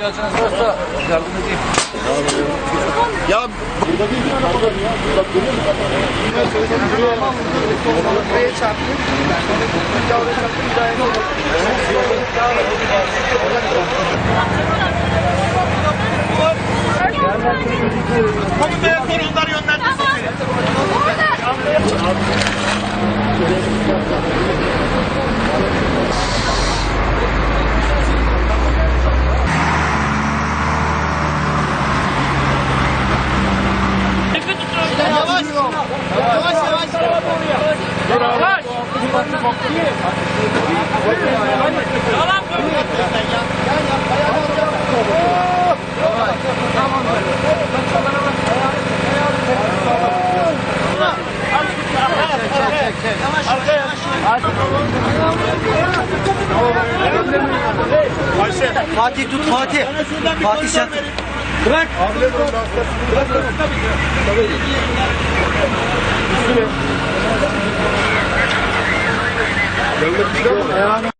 Ya burada Bir daha Komutaya sorunlar yönlendirsin. Kaç! Yalan Fatih tut Fatih. Fatih sen tut. Bırak. Bırak. Bırak. Bırak. Bırak. Bırak. Bırak. है